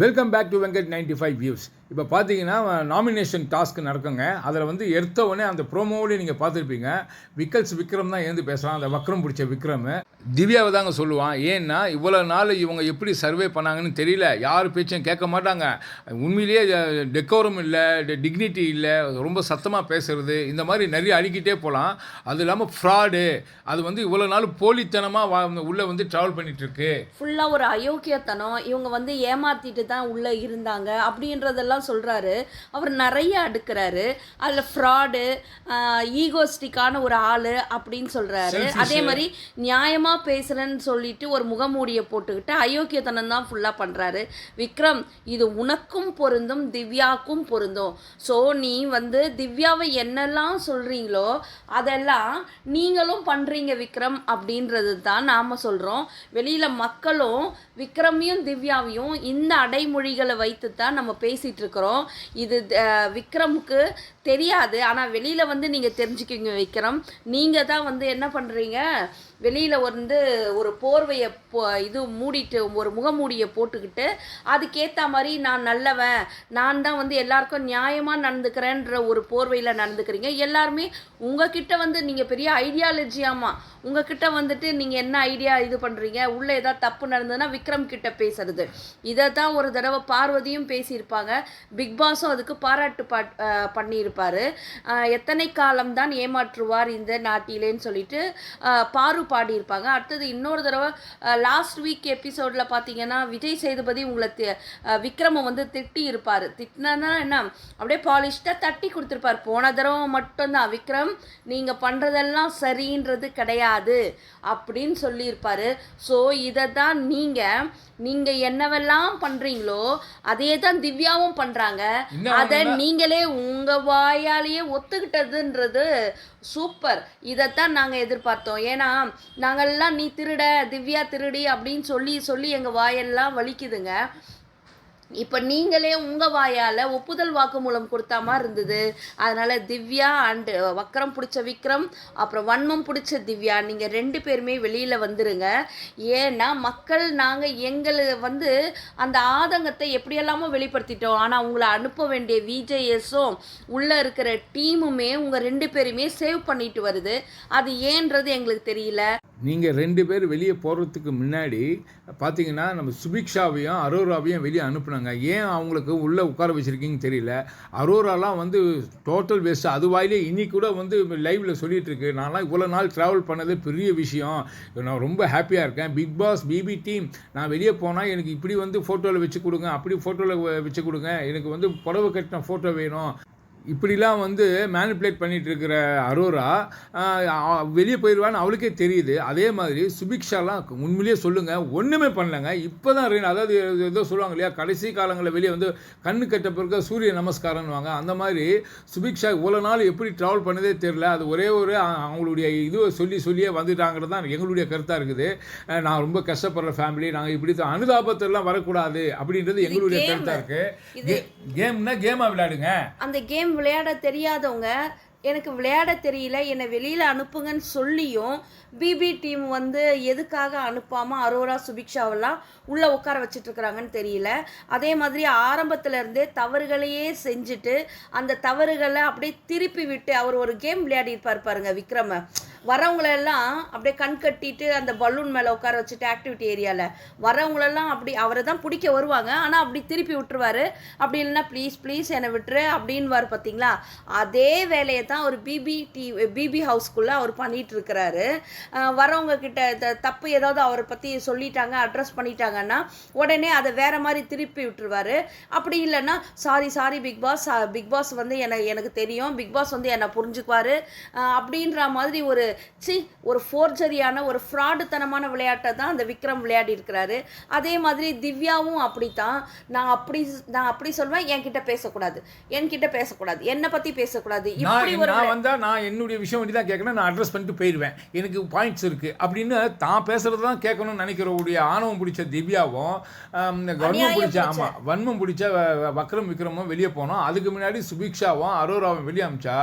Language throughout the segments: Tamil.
welcome back to Venkat ninety five views இப்போ பார்த்தீங்கன்னா நாமினேஷன் டாஸ்க் நடக்குங்க. அதில் வந்து எடுத்த உடனே அந்த ப்ரோமோவிலே நீங்கள் பார்த்துருப்பீங்க. விக்கல்ஸ் விக்ரம் தான் ஏந்து பேசுகிறான் அந்த வக்ரம் பிடிச்ச விக்ரம். திவ்யாவை தாங்க சொல்லுவான். ஏன்னா இவ்வளோ நாள் இவங்க எப்படி சர்வே பண்ணாங்கன்னு தெரியல. யார் பேச்சும் கேட்க மாட்டாங்க. உண்மையிலேயே டெக்கோரம் இல்லை டிக்னிட்டி இல்லை ரொம்ப சத்தமாக பேசுறது இந்த மாதிரி நிறைய அடிக்கிட்டே போகலாம் அது இல்லாமல் ஃப்ராடு அது வந்து இவ்வளோ நாள் போலித்தனமாக உள்ளே வந்து ட்ராவல் பண்ணிகிட்ருக்கு ஃபுல்லாக ஒரு அயோக்கியத்தனம். இவங்க வந்து ஏமாற்றிட்டு தான் உள்ளே இருந்தாங்க. அப்படின்றதெல்லாம் சொல்கிறாரு அவர் நிறைய அடுக்கிறாரு. அதில் ஃப்ராடு ஈகோஸ்டிக்கான ஒரு ஆள் அப்படின்னு சொல்கிறாரு. அதே மாதிரி நியாயமாக பேசுகிறேன்னு சொல்லிட்டு ஒரு முகமூடியை போட்டுக்கிட்டு அயோக்கியத்தனம் தான் ஃபுல்லாக பண்ணுறாரு விக்ரம் இது உனக்கும் பொருந்தும் திவ்யாக்கும் பொருந்தும். ஸோ நீ வந்து திவ்யாவை என்னெல்லாம் சொல்கிறீங்களோ அதெல்லாம் நீங்களும் பண்ணுறீங்க விக்ரம் அப்படின்றது தான் நாம் சொல்கிறோம் வெளியில் மக்களும் விக்ரமையும் திவ்யாவையும் இந்த அடைமொழிகளை வைத்து தான் நம்ம பேசிகிட்டு இருக்கிறோம் இது விக்ரமுக்கு தெரியாது. ஆனால் வெளியில் வந்து நீங்கள் தெரிஞ்சுக்கிங்க விக்ரம். நீங்கள் தான் வந்து என்ன பண்ணுறீங்க வெளியில் வந்து ஒரு போர்வையை போ இது மூடிட்டு ஒரு முகமூடியை போட்டுக்கிட்டு அதுக்கேற்ற மாதிரி நான் நல்லவன் நான் தான் வந்து எல்லாருக்கும் நியாயமாக நடந்துக்கிறேன்ற ஒரு போர்வையில் நடந்துக்கிறீங்க. எல்லாருமே உங்ககிட்ட வந்து நீங்கள் பெரிய ஐடியாலஜியாமா உங்ககிட்ட வந்துட்டு நீங்கள் என்ன ஐடியா இது பண்ணுறீங்க உள்ளே ஏதாவது தப்பு நடந்ததுன்னா விக்ரம் கிட்ட பேசுறது. இதை தான் ஒரு தடவை பார்வதியும் பேசியிருப்பாங்க. பிக் பாஸும் அதுக்கு பாராட்டு பாட் பண்ணியிருப்பாங்க. பண்ணியிருப்பாரு அஹ் எத்தனை காலம் தான் ஏமாற்றுவார் இந்த நாட்டிலேன்னு சொல்லிட்டு பாரு பாடியிருப்பாங்க. அடுத்தது இன்னொரு தடவை லாஸ்ட் வீக் எபிசோடில் பார்த்தீங்கன்னா விஜய் சேதுபதி உங்களை தி- அஹ் விக்ரமை வந்து திட்டி இருப்பார். திட்டினா என்ன? அப்படியே பாலிஷ்டாக தட்டி கொடுத்துருப்பார். போன தடவை மட்டும்தான். விக்ரம் நீங்கள் பண்ணுறதெல்லாம் சரின்றது கிடையாது அப்படின்னு சொல்லியிருப்பாரு. ஸோ இதை தான் நீங்கள் நீங்கள் என்னவெல்லாம் பண்ணுறீங்களோ அதே தான் திவ்யாவும் பண்ணுறாங்க அதை நீங்களே உங்கள் வாயாலேயே ஒத்துக்கிட்டதுன்றது சூப்பர் இதைத்தான் நாங்கள் எதிர்பார்த்தோம். ஏன்னா நாங்கள்லாம் நீ திருட திவ்யா திருடி அப்படின்னு சொல்லி சொல்லி எங்கள் வாயெல்லாம் வலிக்குதுங்க. இப்போ நீங்களே உங்கள் வாயால் ஒப்புதல் வாக்குமூலம் கொடுத்தா மாதிரி இருந்தது. அதனால் திவ்யா அண்டு வக்கரம் பிடிச்ச விக்ரம் அப்புறம் வன்மம் பிடிச்ச திவ்யா நீங்கள் ரெண்டு பேருமே வெளியில் வந்துருங்க. ஏன்னா மக்கள் நாங்கள் எங்களை வந்து அந்த ஆதங்கத்தை எப்படியெல்லாமோ வெளிப்படுத்திட்டோம். ஆனால் உங்களை அனுப்ப வேண்டிய விஜேஎஸும் உள்ளே இருக்கிற டீமுமே உங்கள் ரெண்டு பேருமே சேவ் பண்ணிட்டு வருது. அது ஏன்றது எங்களுக்கு தெரியல. நீங்கள் ரெண்டு பேர் வெளியே போகிறதுக்கு முன்னாடி பார்த்தீங்கன்னா நம்ம சுபிக்ஷாவையும் அரோராவையும் வெளியே அனுப்புனாங்க. ஏன் அவங்களுக்கு உள்ளே உட்கார வச்சுருக்கீங்கன்னு தெரியல. அரோராலாம் வந்து டோட்டல் வேஸ்ட் அது வாயிலே இன்னைக்கு கூட வந்து லைவில் சொல்லிட்டு இருக்கு. நான்லாம் இவ்வளோ நாள் ட்ராவல் பண்ணது பெரிய விஷயம். நான் ரொம்ப ஹாப்பியாக இருக்கேன். பிக் பாஸ் பிபி டீம் நான் வெளியே போனால் எனக்கு இப்படி வந்து ஃபோட்டோவில் வச்சு கொடுங்க அப்படி ஃபோட்டோவில் வச்சு கொடுங்க. எனக்கு வந்து புடவை கட்டின ஃபோட்டோ வேணும். இப்படிலாம் வந்து மேனிப்புலேட் பண்ணிட்டு இருக்கிற அரோரா வெளியே போயிடுவான்னு அவளுக்கே தெரியுது. அதே மாதிரி சுபிக்ஷாலாம் உண்மையிலேயே சொல்லுங்கள் ஒன்றுமே பண்ணலங்க. இப்போ தான் அதாவது ஏதோ சொல்லுவாங்க இல்லையா? கடைசி காலங்களில் வெளியே வந்து கண்ணு கட்ட பிறகு சூரிய நமஸ்காரம்னுவாங்க அந்த மாதிரி சுபிக்ஷா இவ்வளோ நாள் எப்படி ட்ராவல் பண்ணதே தெரில அது ஒரே ஒரு அவங்களுடைய இதுவை சொல்லி சொல்லியே வந்துட்டாங்கிறது தான் எங்களுடைய கருத்தாக இருக்குது. நான் ரொம்ப கஷ்டப்படுற ஃபேமிலி நாங்கள் இப்படி தான் அனுதாபத்தெல்லாம் வரக்கூடாது அப்படின்றது எங்களுடைய. கருத்தாக இருக்குது கேம்னா கேமாக விளையாடுங்க. அந்த கேம் விளையாட தெரியாதவங்க எனக்கு விளையாட தெரியல என்னை வெளியில் அனுப்புங்கன்னு சொல்லியும் பிபி டீம் வந்து எதுக்காக அனுப்பாமல் அரோரா சுபிக்ஷாவெல்லாம் உள்ளே உட்கார வச்சிட்ருக்குறாங்கன்னு தெரியல. அதே மாதிரி ஆரம்பத்துலேருந்தே தவறுகளையே செஞ்சுட்டு அந்த தவறுகளை அப்படியே திருப்பி விட்டு அவர் ஒரு கேம் விளையாடி இருப்பார் பாருங்க விக்ரம. வரவங்களெல்லாம் அப்படியே கண் கட்டிட்டு அந்த பலூன் மேலே உட்கார வச்சுட்டு ஆக்டிவிட்டி ஏரியாவில் வரவங்களெல்லாம் அப்படி அவரை தான் பிடிக்க வருவாங்க. ஆனால் அப்படி திருப்பி விட்டுருவார். அப்படி இல்லைன்னா ப்ளீஸ் ப்ளீஸ் என்னை விட்டுரு அப்படின்வார் பார்த்தீங்களா அதே வேலையை தான் ஒரு பிபி டி பிபி ஹவுஸ்க்குள்ளே அவர் பண்ணிகிட்டு இருக்கிறாரு. வரவங்க கிட்ட த- தப்பு ஏதாவது அவரை பற்றி சொல்லிட்டாங்க அட்ரஸ் பண்ணிட்டாங்கன்னா உடனே அதை வேற மாதிரி திருப்பி விட்டுருவாரு. அப்படி இல்லைன்னா sorry sorry Bigg Boss Bigg Boss வந்து எனக்கு எனக்கு தெரியும். பிக் பாஸ் வந்து என்னை புரிஞ்சுக்குவார். அப்படின்ற மாதிரி ஒரு சி ஒரு ஃபோர்ஜரியான ஒரு ஃப்ராடுத்தனமான விளையாட்டை தான் அந்த விக்ரம் விளையாடி இருக்கிறாரு. அதே மாதிரி திவ்யாவும் அப்படித்தான். நான் அப்படி நான் அப்படி சொல்வேன் என்கிட்ட பேசக்கூடாது. என்கிட்ட பேசக்கூடாது. என்னை பற்றி பேசக்கூடாது. இப்படி ஒரு நான் வந்தா நான் என்னுடைய விஷயம் வேண்டி தான் கேட்கணும். நான் அட்ரஸ் பண்ணிட்டு போயிடுவேன். எனக்கு பாயிண்ட்ஸ் இருக்கு. அப்படின்னு தான் பேசுறது தான் கேட்கணும்னு நினைக்கிறவுடைய ஆணவம் பிடிச்ச திவ்யாவும் அநியாயம் பிடிச்ச பிடிச்ச. ஆமா வன்மம் பிடிச்ச வக்ரம் விக்ரமும் வெளியே போனோம். அதுக்கு முன்னாடி சுபிக்ஷாவும் அரோராவும் வெளியே அமிச்சா.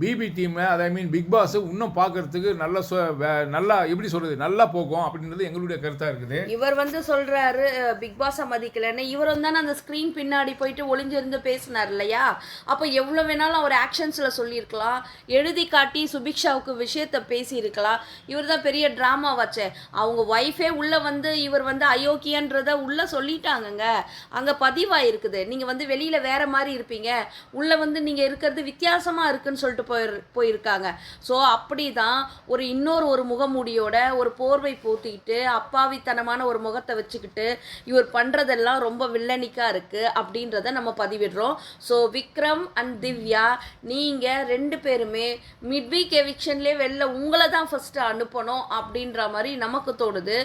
பிபி டீம் அதை மீன் பிக் பாஸ் இன்னும் பார்க்கறதுக்கு உதாரணத்துக்கு நல்ல சொ- நல்லா எப்படி சொல்றது நல்லா போகும் அப்படின்றது எங்களுடைய கருத்தா இருக்குது. இவர் வந்து சொல்றாரு பிக் பாஸை மதிக்கலன்னு. இவரும் தானே அந்த ஸ்க்ரீன் பின்னாடி போயிட்டு ஒளிஞ்சிருந்து பேசினார் இல்லையா? அப்போ எவ்வளோ வேணாலும் அவர் ஆக்ஷன்ஸில் சொல்லியிருக்கலாம். எழுதி காட்டி சுபிக்ஷாவுக்கு விஷயத்த பேசியிருக்கலாம். இவர் தான் பெரிய ட்ராமா வச்சே அவங்க ஒய்ஃபே உள்ளே வந்து இவர் வந்து அயோக்கியன்றத உள்ளே சொல்லிட்டாங்கங்க. அங்கே பதிவாயிருக்குது. நீங்கள் வந்து வெளியில் வேற மாதிரி இருப்பீங்க. உள்ளே வந்து நீங்கள் இருக்கிறது வித்தியாசமாக இருக்குன்னு சொல்லிட்டு போயிரு போயிருக்காங்க. ஸோ அப்படி தான் ஒரு இன்னொரு ஒரு முகமூடியோட ஒரு போர்வை போத்திக்கிட்டு அப்பாவித்தனமான ஒரு முகத்தை வச்சுக்கிட்டு இவர் பண்ணுறதெல்லாம் ரொம்ப வில்லனிக்காக இருக்குது அப்படின்றத நம்ம பதிவிடுறோம். ஸோ விக்ரம் அண்ட் திவ்யா நீங்கள் ரெண்டு பேருமே மிட் வீக் எவிக்ஷன்லேயே வெளில உங்களை தான் ஃபஸ்ட்டு அனுப்பணும் அப்படின்ற மாதிரி நமக்கு தோணுது.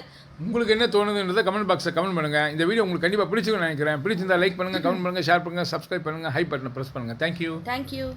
உங்களுக்கு என்ன தோணுதுன்றதை கமெண்ட் பாக்ஸில் கமெண்ட் பண்ணுங்க. இந்த வீடியோ உங்களுக்கு கண்டிப்பாக பிடிச்சிருக்கும்னு நினைக்கிறேன். பிடிச்சிருந்தா லைக் பண்ணுங்க கமெண்ட் பண்ணுங்க ஷேர் பண்ணுங்க சப்ஸ்கிரைப் பண்ணுங்க ஹை பட்டனை ப்ரெஸ் பண்ணுங்க. Thank you thank you